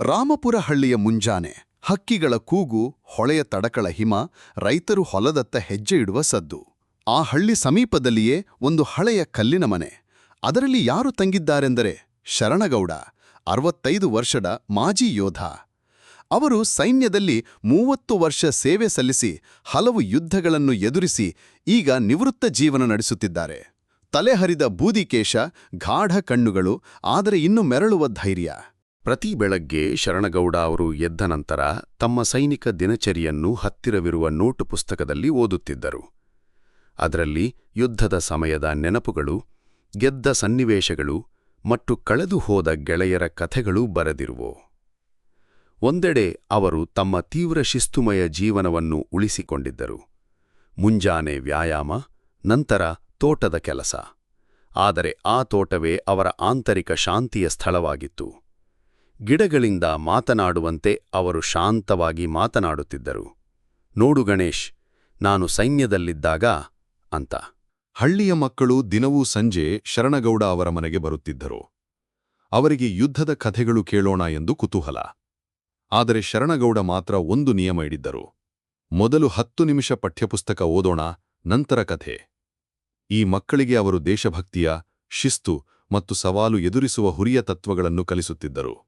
ರಾಮಪುರ ಹಳ್ಳಿಯ ಮುಂಜಾನೆ ಹಕ್ಕಿಗಳ ಕೂಗು, ಹೊಳೆಯ ತಡಕಳ ಹಿಮ, ರೈತರು ಹೊಲದತ್ತ ಹೆಜ್ಜೆ ಇಡುವ ಸದ್ದು. ಆ ಹಳ್ಳಿ ಸಮೀಪದಲ್ಲಿಯೇ ಒಂದು ಹಳೆಯ ಕಲ್ಲಿನ ಮನೆ. ಅದರಲ್ಲಿ ಯಾರು ತಂಗಿದ್ದಾರೆಂದರೆ ಶರಣಗೌಡ, ಅರವತ್ತೈದು ವರ್ಷದ ಮಾಜಿ ಯೋಧ. ಅವರು ಸೈನ್ಯದಲ್ಲಿ ಮೂವತ್ತು ವರ್ಷ ಸೇವೆ ಸಲ್ಲಿಸಿ ಹಲವು ಯುದ್ಧಗಳನ್ನು ಎದುರಿಸಿ ಈಗ ನಿವೃತ್ತ ಜೀವನ ನಡೆಸುತ್ತಿದ್ದಾರೆ. ತಲೆಹರಿದ ಬೂದಿಕೇಶ, ಗಾಢ ಕಣ್ಣುಗಳು, ಆದರೆ ಇನ್ನು ಮೆರಳುವ ಧೈರ್ಯ. ಪ್ರತಿ ಬೆಳಗ್ಗೆ ಶರಣಗೌಡ ಅವರು ಎದ್ದ ನಂತರ ತಮ್ಮ ಸೈನಿಕ ದಿನಚರಿಯನ್ನು ಹತ್ತಿರವಿರುವ ನೋಟು ಪುಸ್ತಕದಲ್ಲಿ ಓದುತ್ತಿದ್ದರು. ಅದರಲ್ಲಿ ಯುದ್ಧದ ಸಮಯದ ನೆನಪುಗಳು, ಗೆದ್ದ ಸನ್ನಿವೇಶಗಳು ಮತ್ತು ಕಳೆದು ಹೋದ ಗೆಳೆಯರ ಕಥೆಗಳು ಬರೆದಿರುವು. ಒಂದೆಡೆ ಅವರು ತಮ್ಮ ತೀವ್ರ ಶಿಸ್ತುಮಯ ಜೀವನವನ್ನು ಉಳಿಸಿಕೊಂಡಿದ್ದರು. ಮುಂಜಾನೆ ವ್ಯಾಯಾಮ, ನಂತರ ತೋಟದ ಕೆಲಸ. ಆದರೆ ಆ ತೋಟವೇ ಅವರ ಆಂತರಿಕ ಶಾಂತಿಯ ಸ್ಥಳವಾಗಿತ್ತು. ಗಿಡಗಳಿಂದ ಮಾತನಾಡುವಂತೆ ಅವರು ಶಾಂತವಾಗಿ ಮಾತನಾಡುತ್ತಿದ್ದರು. ನೋಡು ಗಣೇಶ್, ನಾನು ಸೈನ್ಯದಲ್ಲಿದ್ದಾಗ ಅಂತ. ಹಳ್ಳಿಯ ಮಕ್ಕಳು ದಿನವೂ ಸಂಜೆ ಶರಣಗೌಡ ಅವರ ಮನೆಗೆ ಬರುತ್ತಿದ್ದರು. ಅವರಿಗೆ ಯುದ್ಧದ ಕಥೆಗಳು ಕೇಳೋಣ ಎಂದು ಕುತೂಹಲ. ಆದರೆ ಶರಣಗೌಡ ಮಾತ್ರ ಒಂದು ನಿಯಮ ಇಡಿದ್ದರು. ಮೊದಲು ಹತ್ತು ನಿಮಿಷ ಪಠ್ಯಪುಸ್ತಕ ಓದೋಣ, ನಂತರ ಕಥೆ. ಈ ಮಕ್ಕಳಿಗೆ ಅವರು ದೇಶಭಕ್ತಿಯ, ಶಿಸ್ತು ಮತ್ತು ಸವಾಲು ಎದುರಿಸುವ ಹುರಿಯ ತತ್ವಗಳನ್ನು ಕಲಿಸುತ್ತಿದ್ದರು.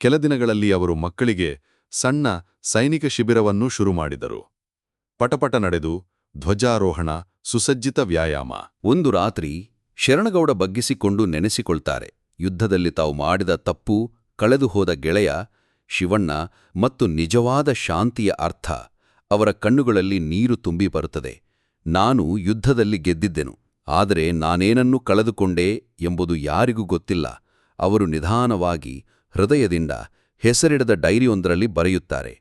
ಕೆಲ ದಿನಗಳಲ್ಲಿ ಅವರು ಮಕ್ಕಳಿಗೆ ಸಣ್ಣ ಸೈನಿಕ ಶಿಬಿರವನ್ನು ಶುರು ಮಾಡಿದರು. ಪಟಪಟ ನಡೆದು ಧ್ವಜಾರೋಹಣ, ಸುಸಜ್ಜಿತ ವ್ಯಾಯಾಮ. ಒಂದು ರಾತ್ರಿ ಶರಣಗೌಡ ಬಗ್ಗಿಸಿಕೊಂಡು ನೆನೆಸಿಕೊಳ್ತಾರೆ. ಯುದ್ಧದಲ್ಲಿ ತಾವು ಮಾಡಿದ ತಪ್ಪು, ಕಳೆದುಹೋದ ಗೆಳೆಯ, ಶಿವಣ್ಣ ಮತ್ತು ನಿಜವಾದ ಶಾಂತಿಯ ಅರ್ಥ ಅವರ ಕಣ್ಣುಗಳಲ್ಲಿ ನೀರು ತುಂಬಿ ಬರುತ್ತದೆ. ನಾನು ಯುದ್ಧದಲ್ಲಿ ಗೆದ್ದಿದ್ದೆನು, ಆದರೆ ನಾನೇನನ್ನು ಕಳೆದುಕೊಂಡೆ ಎಂಬುದು ಯಾರಿಗೂ ಗೊತ್ತಿಲ್ಲ. ಅವರು ನಿಧಾನವಾಗಿ ಹೃದಯದಿಂದ ಹೆಸರಿಡದ ಡೈರಿಯೊಂದರಲ್ಲಿ ಬರೆಯುತ್ತಾರೆ.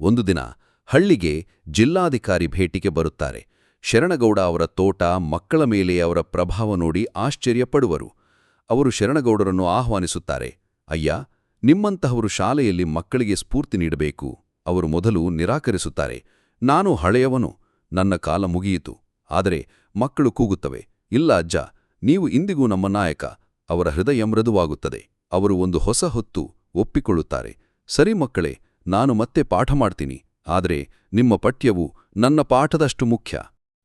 ಒಂದು ದಿನ ಹಳ್ಳಿಗೆ ಜಿಲ್ಲಾಧಿಕಾರಿ ಭೇಟಿಗೆ ಬರುತ್ತಾರೆ. ಶರಣಗೌಡ ಅವರ ತೋಟ ಮಕ್ಕಳ ಮೇಲೆ ಅವರ ಪ್ರಭಾವ ನೋಡಿ ಆಶ್ಚರ್ಯಪಡುವರು ಅವರು ಶರಣಗೌಡರನ್ನು ಆಹ್ವಾನಿಸುತ್ತಾರೆ, ಅಯ್ಯ, ನಿಮ್ಮಂತಹವರು ಶಾಲೆಯಲ್ಲಿ ಮಕ್ಕಳಿಗೆ ಸ್ಫೂರ್ತಿ ನೀಡಬೇಕು. ಅವರು ಮೊದಲು ನಿರಾಕರಿಸುತ್ತಾರೆ, ನಾನು ಹಳೆಯವನು, ನನ್ನ ಕಾಲ ಮುಗಿಯಿತು, ಆದರೆ ಮಕ್ಕಳು ಕೂಗುತ್ತವೆ. ಇಲ್ಲ ಅಜ್ಜ, ನೀವು ಇಂದಿಗೂ ನಮ್ಮ ನಾಯಕ ಅವರ ಹೃದಯ ಮೃದುವಾಗುತ್ತದೆ. ಅವರು ಒಂದು ಹೊಸ ಹೊತ್ತು ಒಪ್ಪಿಕೊಳ್ಳುತ್ತಾರೆ. ಸರಿ ಮಕ್ಕಳೇ, ನಾನು ಮತ್ತೆ ಪಾಠ ಮಾಡ್ತೀನಿ. ಆದರೆ ನಿಮ್ಮ ಪಠ್ಯವು ನನ್ನ ಪಾಠದಷ್ಟು ಮುಖ್ಯ.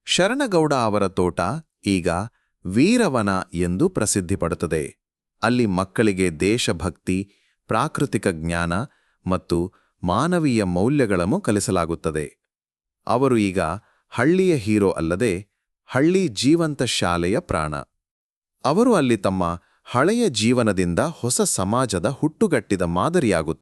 ಶರಣಗೌಡ ಅವರ ತೋಟ ಈಗ ವೀರವನ ಎಂದು ಪ್ರಸಿದ್ಧಿಪಡುತ್ತದೆ ಅಲ್ಲಿ ಮಕ್ಕಳಿಗೆ ದೇಶಭಕ್ತಿ, ಪ್ರಾಕೃತಿಕ ಜ್ಞಾನ ಮತ್ತು ಮಾನವೀಯ ಮೌಲ್ಯಗಳನ್ನು ಕಲಿಸಲಾಗುತ್ತದೆ. ಅವರು ಈಗ ಹಳ್ಳಿಯ ಹೀರೋ ಅಲ್ಲದೆ ಹಳ್ಳಿ ಜೀವಂತ ಶಾಲೆಯ ಪ್ರಾಣ. ಅವರು ಅಲ್ಲಿ ತಮ್ಮ ಹಳೆಯ ಜೀವನದಿಂದ ಹೊಸ ಸಮಾಜದ ಹುಟ್ಟುಗಟ್ಟಿದ ಮಾದರಿಯಾಗುತ್ತಾರೆ